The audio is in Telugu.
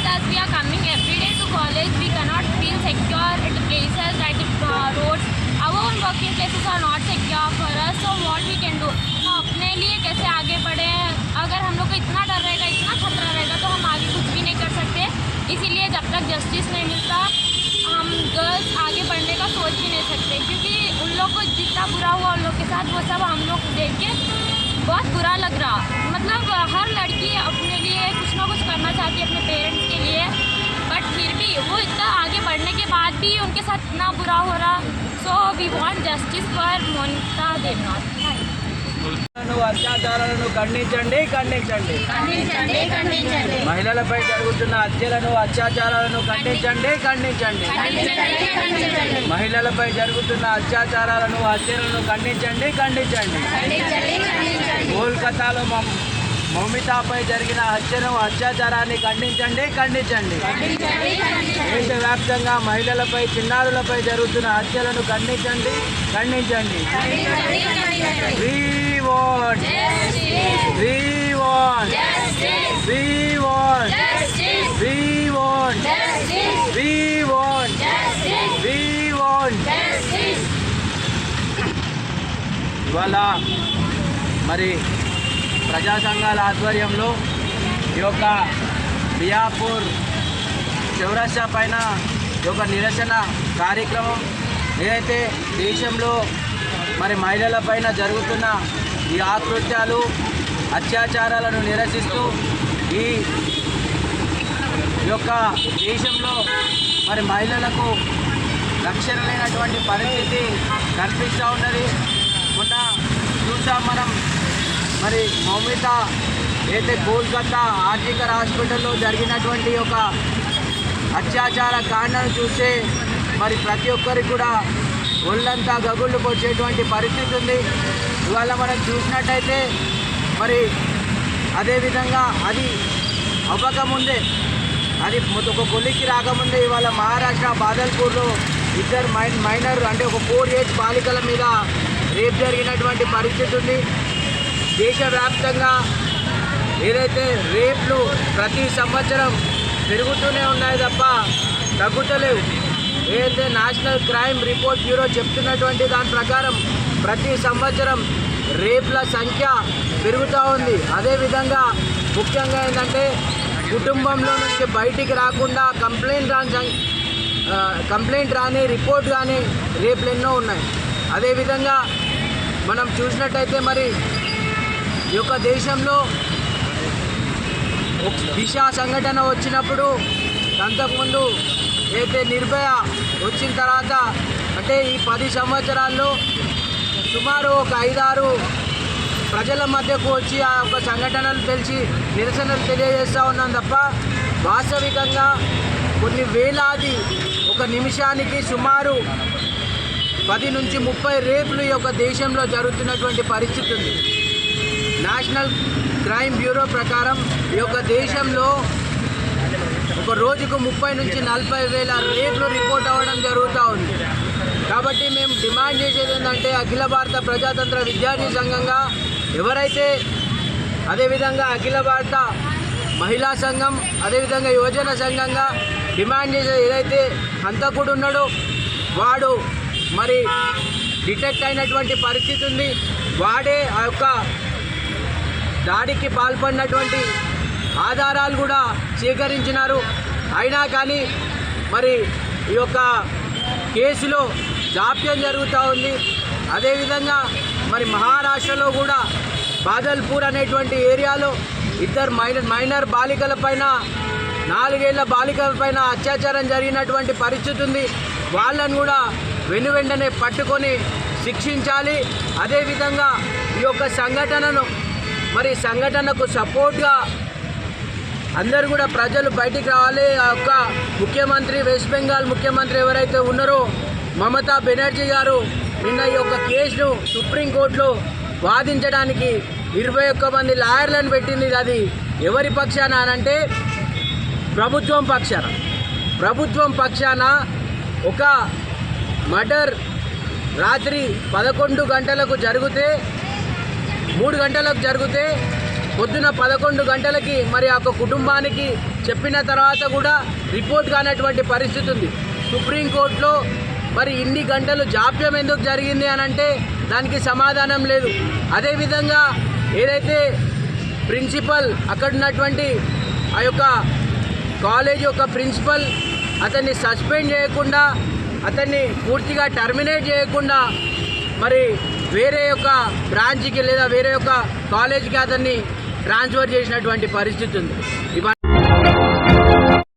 because as we are coming every day to college, we cannot feel secure at the places, at the uh, roads. Our own working places are not secure for us, so what we हम अपने लिए कैसे आगे बढ़े? अगर हम लोग को इतना डर रहेगा इतना खतरा रहेगा तो हम आगे कुछ भी नहीं कर सकते। इसीलिए जब तक जस्टिस नहीं मिलता हम गर्ल्स आगे बढ़ने का सोच भी नहीं सकते। क्योंकि उन लोग को जितना बुरा हुआ उन लोग के साथ वो सब हम लोग देख के बहुत बुरा लग रहा। मतलब हर लड़की अपने लिए कुछ ना कुछ करना चाहती है अपने पेरेंट्स भी उनके साथ इतना बुरा हो रहा so we want justice for Monika Devnath ను అత్యాచారాలను ఖండించండి ఖండించండి ఖండించండి ఖండించండి మహిళలపై జరుగుతున్న హత్యలను అత్యాచారాలను ఖండించండి ఖండించండి మహిళలపై జరుగుతున్న అత్యాచారాలను హత్యలను ఖండించండి ఖండించండి కోల్కతాలో మమ్- మౌమితాపై జరిగిన హత్యను అత్యాచారాన్ని ఖండించండి ఖండించండి. దేశవ్యాప్తంగా మహిళలపై చిన్నారులపై జరుగుతున్న హత్యలను ఖండించండి ఖండించండి. ఇవాళ మరి ప్రజా సంఘాల ఆధ్వర్యంలో ఈ యొక్క బియాపూర్ చౌరస్తా పైన ఈ యొక్క నిరసన కార్యక్రమం ఏదైతే దేశంలో మరి మహిళల పైన జరుగుతున్న ఈ ఆకృత్యాలు అత్యాచారాలను నిరసిస్తూ ఈ యొక్క దేశంలో మరి మహిళలకు రక్షణ లేనటువంటి పరిస్థితి కనిపిస్తూ ఉన్నది. మొన్న చూసాం మనం మరి మౌమిత అయితే కోల్కతా ఆర్జికర్ హాస్పిటల్లో జరిగినటువంటి ఒక అత్యాచార కాండను చూస్తే మరి ప్రతి ఒక్కరికి కూడా ఒళ్ళంతా గగుళ్ళు పొచ్చేటువంటి పరిస్థితి ఉంది. ఇవాళ మనం చూసినట్టయితే మరి అదేవిధంగా అది అవ్వకముందే అది ఒక కొలిక్కి రాకముందే ఇవాళ మహారాష్ట్ర బాదల్పూర్లో ఇద్దరు మైన్ మైనర్ అంటే ఒక ఫోర్ ఏజ్ బాలికల మీద రేప్ జరిగినటువంటి పరిస్థితి ఉంది. దేశవ్యాప్తంగా ఏదైతే రేట్లు ప్రతి సంవత్సరం పెరుగుతూనే ఉన్నాయి తప్ప తగ్గుతలేవు. ఏదైతే నేషనల్ క్రైమ్ రిపోర్ట్ బ్యూరో చెప్తున్నటువంటి దాని ప్రకారం ప్రతి సంవత్సరం రేప్ల సంఖ్య పెరుగుతూ ఉంది. అదేవిధంగా ముఖ్యంగా ఏంటంటే కుటుంబంలో నుంచి బయటికి రాకుండా కంప్లైంట్ రాని కంప్లైంట్ రాని రిపోర్ట్ కానీ రేపులు ఎన్నో ఉన్నాయి. అదేవిధంగా మనం చూసినట్టయితే మరి ఈ యొక్క దేశంలో ఒక దిశ సంఘటన వచ్చినప్పుడు అంతకుముందు అయితే నిర్భయ వచ్చిన తర్వాత అంటే ఈ పది సంవత్సరాల్లో సుమారు ఒక ఐదారు ప్రజల మధ్యకు వచ్చి ఆ యొక్క సంఘటనలు తెలిసి నిరసనలు తెలియజేస్తూ ఉన్నాం తప్ప వాస్తవికంగా కొన్ని వేలాది ఒక నిమిషానికి సుమారు పది నుంచి ముప్పై రేపులు ఈ యొక్క దేశంలో జరుగుతున్నటువంటి పరిస్థితి ఉంది. నేషనల్ క్రైమ్ బ్యూరో ప్రకారం ఈ యొక్క దేశంలో ఒక రోజుకు ముప్పై నుంచి నలభై వేల రేట్లు రిపోర్ట్ అవ్వడం జరుగుతూ ఉంది. కాబట్టి మేము డిమాండ్ చేసేది ఏంటంటే అఖిల భారత ప్రజాతంత్ర విద్యార్థి సంఘంగా ఎవరైతే అదేవిధంగా అఖిల భారత మహిళా సంఘం అదేవిధంగా యువజన సంఘంగా డిమాండ్ చేసేది ఏదైతే హంతకుడు ఉన్నాడో వాడు మరి డిటెక్ట్ అయినటువంటి పరిస్థితి ఉంది. వాడే ఆ యొక్క దాడికి పాల్పడినటువంటి ఆధారాలు కూడా సేకరించినారు అయినా కానీ మరి ఈ యొక్క కేసులో జాప్యం జరుగుతూ ఉంది. అదేవిధంగా మరి మహారాష్ట్రలో కూడా బాదల్పూర్ అనేటువంటి ఏరియాలో ఇద్దరు మైనర్ మైనర్ బాలికల పైన నాలుగేళ్ళ బాలికల పైన అత్యాచారం జరిగినటువంటి పరిస్థితి ఉంది. వాళ్ళను కూడా వెను వెంటనే పట్టుకొని శిక్షించాలి. అదేవిధంగా ఈ యొక్క సంఘటనను మరి సంఘటనకు సపోర్ట్గా అందరూ కూడా ప్రజలు బయటికి రావాలి. ఆ యొక్క ముఖ్యమంత్రి వెస్ట్ బెంగాల్ ముఖ్యమంత్రి ఎవరైతే ఉన్నారో మమతా బెనర్జీ గారు నిన్న ఈ యొక్క కేసును సుప్రీంకోర్టులో వాదించడానికి ఇరవై ఒక్క మంది లాయర్లను పెట్టింది. అది ఎవరి పక్షాన అంటే ప్రభుత్వం పక్షాన. ప్రభుత్వం పక్షాన ఒక మర్డర్ రాత్రి పదకొండు గంటలకు జరిగితే మూడు గంటలకు జరిగితే పొద్దున పదకొండు గంటలకి మరి ఆ కుటుంబానికి చెప్పిన తర్వాత కూడా రిపోర్ట్ కానటువంటి పరిస్థితి ఉంది. సుప్రీంకోర్టులో మరి ఇన్ని గంటలు జాప్యం ఎందుకు జరిగింది అని అంటే దానికి సమాధానం లేదు. అదేవిధంగా ఏదైతే ప్రిన్సిపల్ అక్కడ ఉన్నటువంటి ఆ యొక్క కాలేజ్ యొక్క ప్రిన్సిపల్ అతన్ని సస్పెండ్ చేయకుండా అతన్ని పూర్తిగా టర్మినేట్ చేయకుండా మరి వేరే యొక్క బ్రాంచ్కి లేదా వేరే యొక్క కాలేజ్కి అతన్ని ట్రాన్స్ఫర్ చేసినటువంటి పరిస్థితి ఉంది.